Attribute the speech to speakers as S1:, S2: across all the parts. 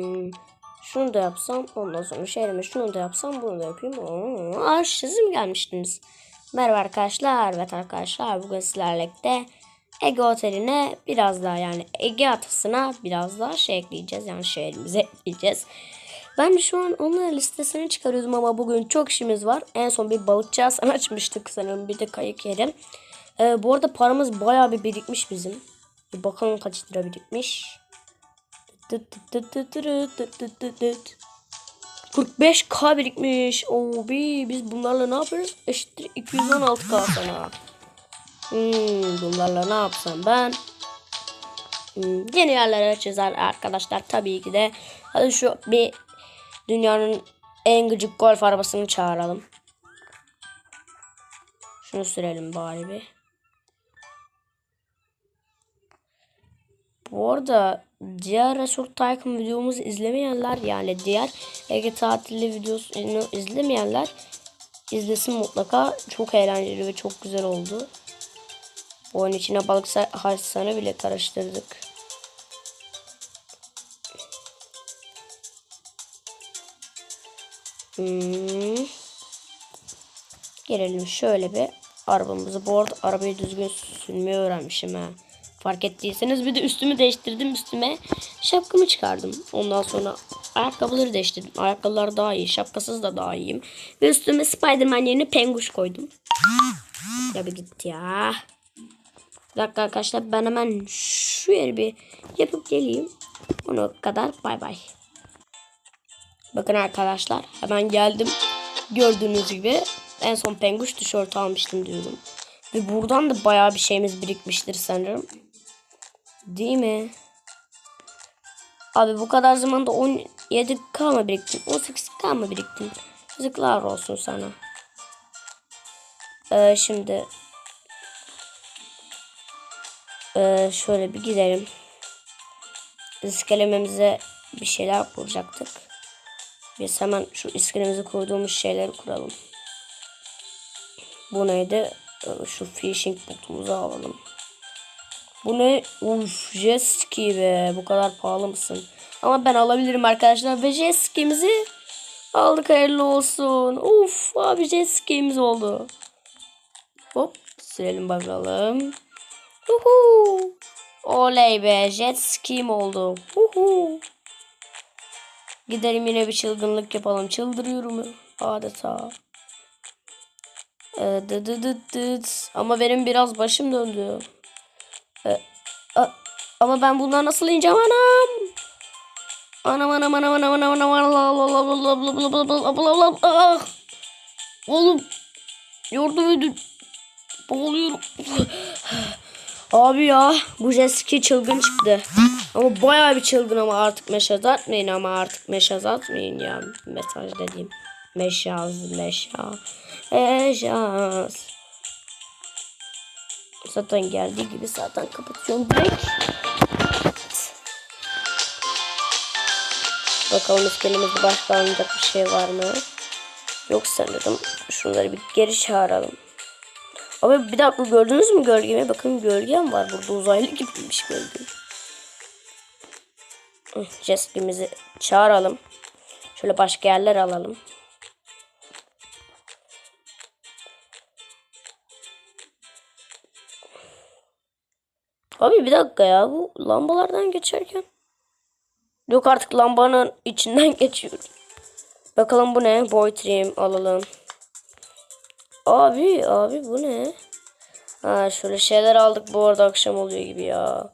S1: Hmm, şunu da yapsam ondan sonra şehrime şunu da yapsam bunu da yapayım. Oo, Aa, siz mi gelmiştiniz? Merhaba arkadaşlar. Evet arkadaşlar bugün sizlerle birlikte Ege Oteli'ne biraz daha yani Ege Atası'na biraz daha şey ekleyeceğiz. Yani şehrimize ekleyeceğiz. Ben şu an onların listesini çıkarıyordum ama bugün çok işimiz var. En son bir balıkçı Hasan açmıştık sanırım. Bir de kayık yeri. Ee, bu arada paramız bayağı bir birikmiş bizim. Bir bakalım kaç lira birikmiş. 45k birikmiş. Oo bir biz bunlarla ne yaparız? Eşittir 216k sana. Hmm, bunlarla ne yapsam ben? Hmm, yeni yerlere çizer arkadaşlar tabii ki de. Hadi şu bir dünyanın en gıcık golf arabasını çağıralım. Şunu sürelim bari bir. Bu arada diğer Resort Tycoon videomuzu izlemeyenler yani diğer Ege tatili videosunu izlemeyenler izlesin mutlaka. Çok eğlenceli ve çok güzel oldu. Oyun içine balık haşsanı bile karıştırdık. Hmm. Gelelim şöyle bir arabamızı. Bu arada arabayı düzgün sürmeyi öğrenmişim ha. Fark ettiyseniz bir de üstümü değiştirdim üstüme. Şapkamı çıkardım. Ondan sonra ayakkabıları değiştirdim. Ayakkabılar daha iyi. Şapkasız da daha iyiyim. Ve üstüme Spiderman yerine penguş koydum. Ya bir git ya. Bir dakika arkadaşlar ben hemen şu yeri bir yapıp geleyim. Ona kadar bay bay. Bakın arkadaşlar hemen geldim. Gördüğünüz gibi en son penguş tişört almıştım diyordum. Ve buradan da bayağı bir şeyimiz birikmiştir sanırım. Değil mi? Abi bu kadar zamanda 17k mı biriktin? 18k mı biriktin? Yazıklar olsun sana. Ee, şimdi ee, şöyle bir gidelim. İskelememize bir şeyler kuracaktık. Biz hemen şu iskelemize koyduğumuz şeyleri kuralım. Bu neydi? Ee, Şu fishing botumuzu alalım. Bu ne? Uf jet be. Bu kadar pahalı mısın? Ama ben alabilirim arkadaşlar. Ve jet aldık hayırlı olsun. Uf abi jet ski'miz oldu. Hop sürelim bakalım. Uhu. Oley be jet ski'm oldu. Uhu. Gidelim yine bir çılgınlık yapalım. Çıldırıyorum adeta. Ee, dı dı dı dıt. Ama benim biraz başım döndü. Ee, ama ben bundan nasıl ineceğim anam? Anam anam anam anam anam anam anam ah! Oğlum yardım edin. Boğuluyorum. Abi ya bu jet çılgın çıktı. Ama bayağı bir çılgın ama artık meşaz atmayın ama artık meşaz atmayın ya. Mesaj dediğim. Meşaz meşaz. Meşaz. Zaten geldiği gibi zaten kapatıyorum direkt. Bakalım iskelemizde başka alınacak bir şey var mı? Yok sanırım. Şunları bir geri çağıralım. Abi bir dakika gördünüz mü gölgemi? Bakın gölgem var burada uzaylı gibiymiş gölgem. Jeskimizi çağıralım. Şöyle başka yerler alalım. Abi bir dakika ya bu lambalardan geçerken. Yok artık lambanın içinden geçiyoruz. Bakalım bu ne? Boy trim alalım. Abi abi bu ne? Ha şöyle şeyler aldık bu arada akşam oluyor gibi ya.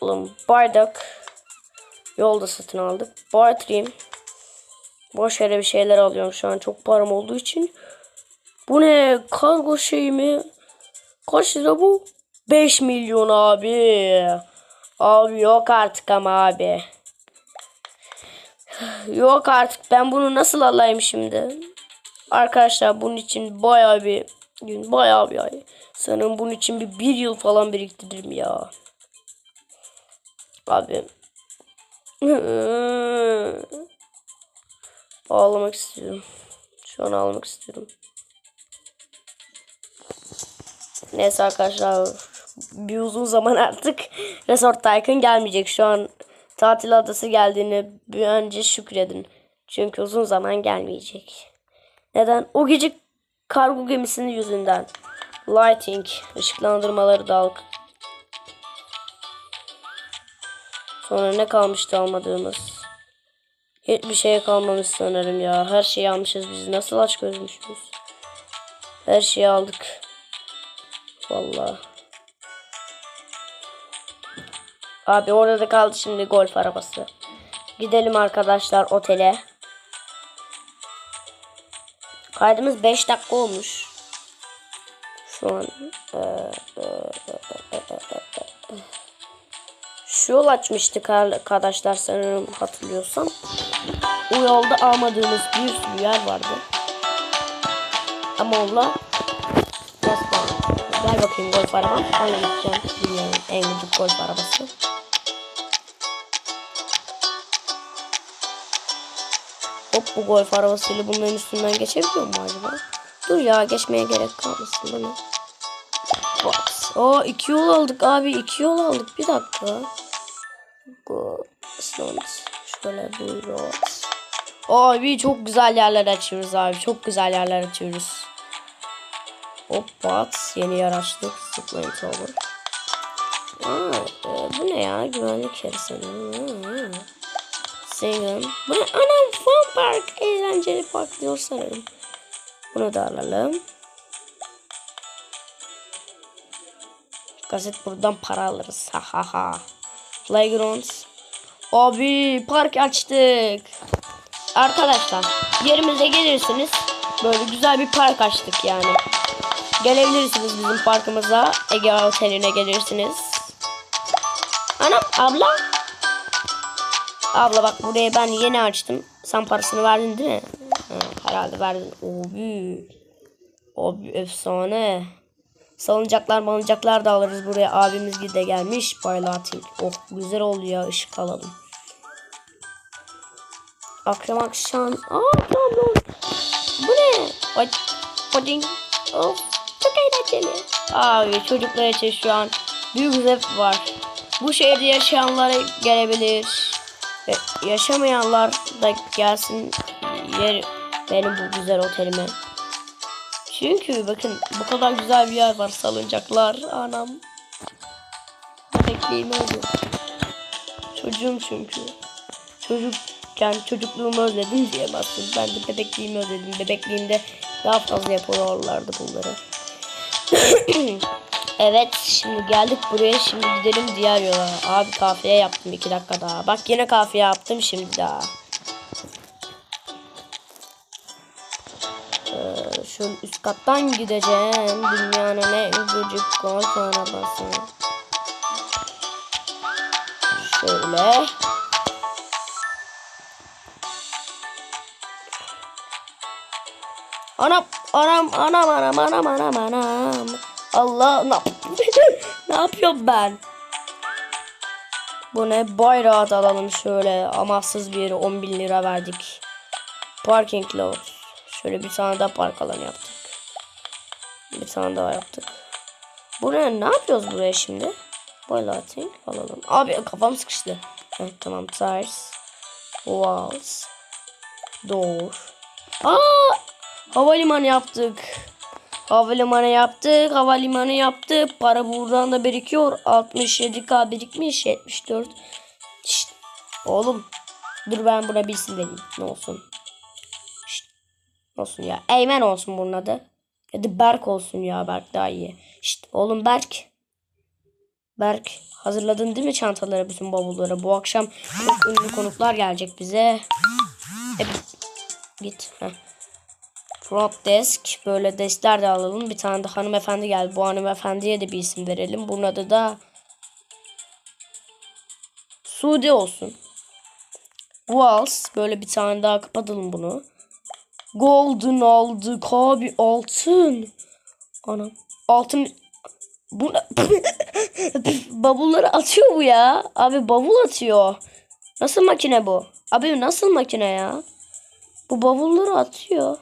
S1: Oğlum bardak. Yolda satın aldık. Bar trim. Boş yere bir şeyler alıyorum şu an çok param olduğu için. Bu ne? Kargo şey mi? Kaç lira bu? 5 milyon abi. Abi yok artık ama abi. Yok artık ben bunu nasıl alayım şimdi? Arkadaşlar bunun için bayağı bir gün bayağı bir ay. Sanırım bunun için bir, bir yıl falan biriktiririm ya. Abi. Ağlamak istiyorum. Şu an ağlamak istiyorum. Neyse arkadaşlar bir uzun zaman artık Resort Tycoon gelmeyecek. Şu an tatil adası geldiğini bir önce şükredin. Çünkü uzun zaman gelmeyecek. Neden? O gece kargo gemisinin yüzünden. Lighting, ışıklandırmaları dalk. Sonra ne kalmıştı almadığımız? Hiçbir şeye kalmamış sanırım ya. Her şeyi almışız biz. Nasıl aç gözmüşüz? Her şeyi aldık. Vallahi. Abi orada da kaldı şimdi golf arabası. Gidelim arkadaşlar otele. Kaydımız 5 dakika olmuş. Şu an e, e, e, şu yol açmıştık arkadaşlar sanırım hatırlıyorsam. O yolda almadığımız bir sürü yer vardı. Ama Nasıl Gel bakayım golf arabam. Onunla gideceğim. Dünyanın en gıcık golf arabası. Hop bu golf arabasıyla bunların üstünden geçebiliyor mu acaba? Dur ya geçmeye gerek kalmasın bana. Box. Aa iki yol aldık abi iki yol aldık bir dakika. Go. Slot. Şöyle buyuruz. Abi çok güzel yerler açıyoruz abi. Çok güzel yerler açıyoruz. Hop bat. Yeni yer açtık. Zıplayın tower. Aa, e, bu ne ya? Güvenlik yeri sanırım. Single. Bu ne? Anam fun park. Eğlenceli park diyor sanırım. Bunu da alalım. Gazet buradan para alırız. Ha ha ha. Playgrounds. Abi park açtık. Arkadaşlar yerimize gelirsiniz. Böyle güzel bir park açtık yani. Gelebilirsiniz bizim parkımıza. Ege Oteli'ne gelirsiniz. Anam abla. Abla bak buraya ben yeni açtım. Sen parasını verdin değil mi? Ha, herhalde verdin. Abi. Abi efsane. Salıncaklar malıncaklar da alırız buraya. Abimiz de gelmiş. Baylating. Oh güzel oluyor. Işık alalım. Akşam akşam. Aa tamam? Bu ne? Ay, Pudding. Of çok eğlenceli. Abi çocuklar için şu an büyük zevk var. Bu şehirde yaşayanlara gelebilir. Ve yaşamayanlar da gelsin yer benim bu güzel otelime. Çünkü bakın bu kadar güzel bir yer var salıncaklar anam. Bekleyeyim öyle. Çocuğum çünkü. Çocukken çocukluğumu özledim diyemezsin. Ben de bebekliğimi özledim. Bebekliğimde daha fazla yapıyorlardı bunları. evet şimdi geldik buraya şimdi gidelim diğer yola. Abi kafiye yaptım iki dakika daha. Bak yine kafiye yaptım şimdi daha. Ee, şu üst kattan gideceğim. Dünyanın en gıcık golf arabası. Şöyle. Anam, anam, anam, anam, anam, anam, anam. Allah, ne, ne yapıyorum ben? Bu ne? Bayrağı da alalım şöyle. Amaçsız bir yere 10 bin lira verdik. Parking lot. Şöyle bir tane daha park alanı yaptık. Bir tane daha yaptık. Buraya ne yapıyoruz buraya şimdi? Boylating alalım. Abi kafam sıkıştı. Heh, tamam tires. Walls. Door. Aa! Havalimanı yaptık. Havalimanı yaptık. Havalimanı yaptık. Para buradan da birikiyor. 67k birikmiş. 74. Şşt. Oğlum. Dur ben buna bilsin vereyim. Ne olsun. Şşt. Olsun ya. Eymen olsun bunun adı. Ya da Berk olsun ya. Berk daha iyi. Şşt. Oğlum Berk. Berk. Hazırladın değil mi çantaları bütün bavulları? Bu akşam çok ünlü konuklar gelecek bize. Hep git. Heh. Front desk. Böyle deskler de alalım. Bir tane de hanımefendi geldi. Bu hanımefendiye de bir isim verelim. Bunun adı da Sude olsun. Walls. Böyle bir tane daha kapatalım bunu. Golden aldık abi. Altın. Anam. Altın. Bu bavulları atıyor bu ya. Abi bavul atıyor. Nasıl makine bu? Abi nasıl makine ya? Bu bavulları atıyor.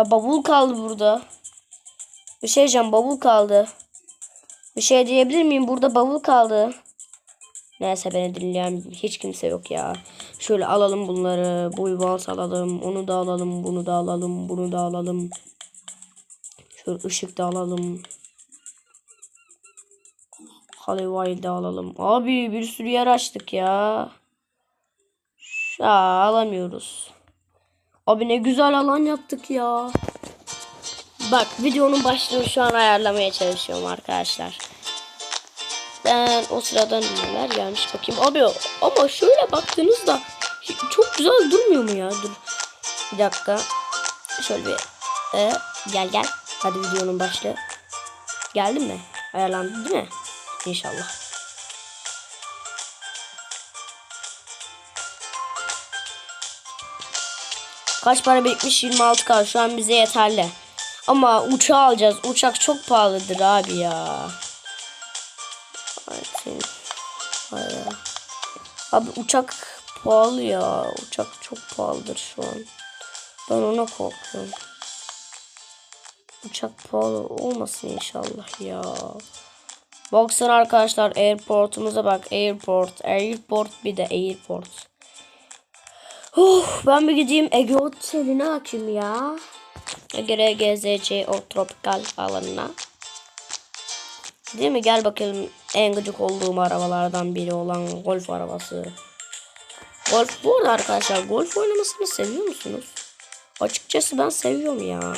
S1: Ya bavul kaldı burada. Bir şey diyeceğim bavul kaldı. Bir şey diyebilir miyim? Burada bavul kaldı. Neyse beni dinleyen hiç kimse yok ya. Şöyle alalım bunları. Bu vals alalım. Onu da alalım. Bunu da alalım. Bunu da alalım. Şöyle ışık da alalım. Hollywood da alalım. Abi bir sürü yer açtık ya. Aa, alamıyoruz. Abi ne güzel alan yaptık ya. Bak videonun başlığını şu an ayarlamaya çalışıyorum arkadaşlar. Ben o sırada neler gelmiş bakayım. Abi ama şöyle baktığınızda çok güzel durmuyor mu ya? Dur. Bir dakika. Şöyle bir e, gel gel. Hadi videonun başlığı. Geldi mi? Ayarlandı değil mi? İnşallah. Kaç para birikmiş? 26k. Şu an bize yeterli. Ama uçağı alacağız. Uçak çok pahalıdır abi ya. Abi uçak pahalı ya. Uçak çok pahalıdır şu an. Ben ona korkuyorum. Uçak pahalı olmasın inşallah ya. Baksana arkadaşlar airportumuza bak. Airport. Airport bir de airport. Oh, ben bir gideyim Ege Oteli'ne bakayım ya. Ege GZC o tropikal alanına. Değil mi? Gel bakalım en gıcık olduğum arabalardan biri olan golf arabası. Golf bu arada arkadaşlar golf oynamasını seviyor musunuz? Açıkçası ben seviyorum ya.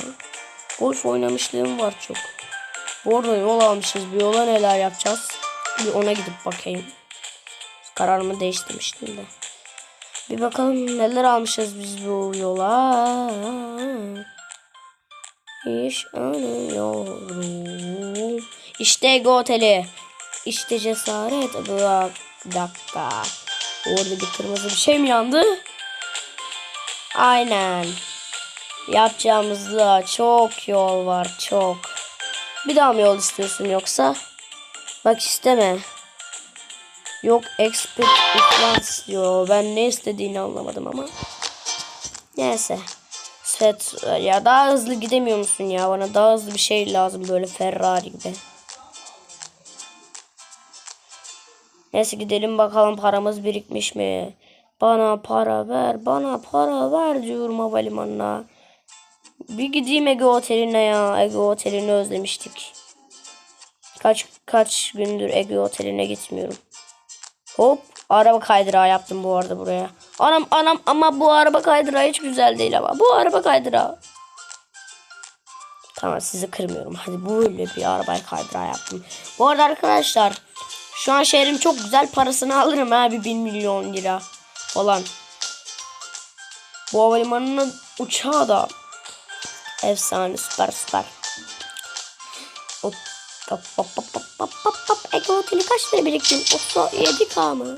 S1: Golf oynamışlığım var çok. Bu arada yol almışız. Bir yola neler yapacağız? Bir ona gidip bakayım. Kararımı değiştirmiştim de. Bir bakalım neler almışız biz bu yola. İş arıyorum. İşte Ego Oteli. İşte cesaret. Bir dakika. Orada bir kırmızı bir şey mi yandı? Aynen. Yapacağımız da çok yol var. Çok. Bir daha mı yol istiyorsun yoksa? Bak isteme. Yok expert iflas diyor. Ben ne istediğini anlamadım ama. Neyse. Set ya daha hızlı gidemiyor musun ya? Bana daha hızlı bir şey lazım böyle Ferrari gibi. Neyse gidelim bakalım paramız birikmiş mi? Bana para ver, bana para ver diyorum havalimanına. Bir gideyim Ege Oteli'ne ya. Ege Oteli'ni özlemiştik. Kaç kaç gündür Ege Oteli'ne gitmiyorum. Hop araba kaydırağı yaptım bu arada buraya. Anam anam ama bu araba kaydırağı hiç güzel değil ama. Bu araba kaydırağı. Tamam sizi kırmıyorum. Hadi böyle bir arabayı kaydırağı yaptım. Bu arada arkadaşlar şu an şehrim çok güzel parasını alırım ha bir bin milyon lira falan. Bu havalimanının uçağı da efsane süper süper. Hop hop hop hop hop hop hop Oteli kaç lira biriktim? 37k mı?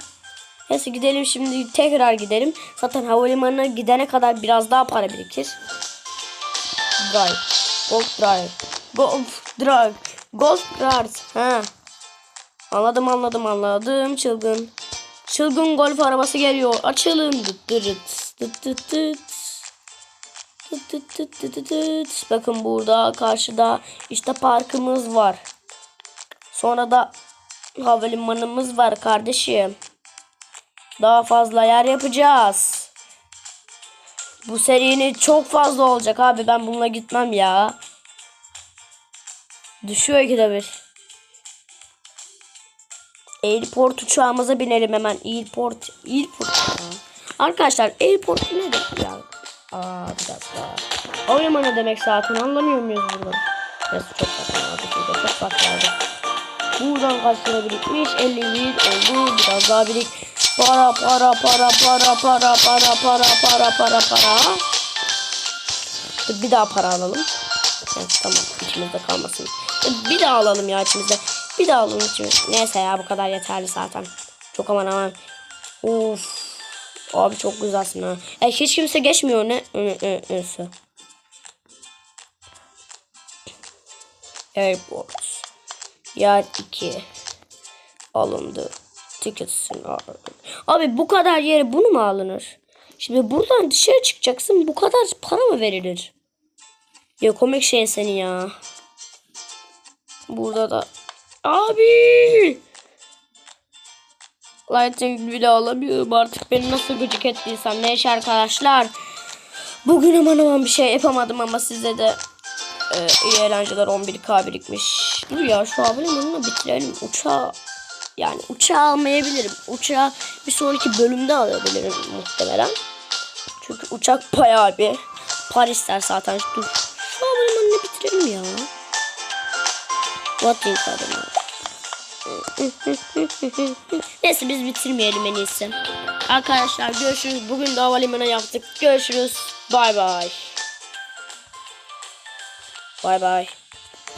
S1: Neyse gidelim şimdi tekrar gidelim. Zaten havalimanına gidene kadar biraz daha para birikir. Drive. Golf drive. Golf drive. Golf drive. Ha. Anladım anladım anladım çılgın. Çılgın golf arabası geliyor. Açılın. Dıt dıt dıt dıt dıt. Bakın burada karşıda işte parkımız var. Sonra da havalimanımız var kardeşim. Daha fazla yer yapacağız. Bu serinin çok fazla olacak abi. Ben bununla gitmem ya. Düşüyor ikide bir. Airport uçağımıza binelim hemen. Airport. Airport. Arkadaşlar airport nedir ya? Aa bir dakika. Havalimanı demek zaten anlamıyor muyuz burada? Neyse çok farklı çok farklı. Buradan kaç lira birikmiş? 50 bin oldu. Biraz daha birik. Para para para para para para para para para para. Bir daha para alalım. Evet, tamam içimizde kalmasın. Bir daha alalım ya içimizde. Bir daha alalım içimizde. Neyse ya bu kadar yeterli zaten. Çok aman aman. Of. Abi çok güzelsin ha. E, hiç kimse geçmiyor ne? Neyse. Airport. Yer 2. Alındı. Ticketsin abi. Bu kadar yere bunu mu alınır? Şimdi buradan dışarı çıkacaksın. Bu kadar para mı verilir? Ya komik şey seni ya. Burada da Abi. Lighting bile alamıyorum artık beni nasıl gıcık ettiysem neyse arkadaşlar. Bugün aman aman bir şey yapamadım ama size de e, iyi eğlenceler 11k birikmiş. Dur ya şu havalimanını bitirelim. Uçağı yani uçağı almayabilirim. Uçağı bir sonraki bölümde alabilirim muhtemelen. Çünkü uçak bayağı bir Paris'ler zaten. Dur. Şu havalimanını bitirelim ya. What is adamı? Neyse biz bitirmeyelim en iyisi. Arkadaşlar görüşürüz. Bugün de havalimanı yaptık. Görüşürüz. Bay bay. Bay bay.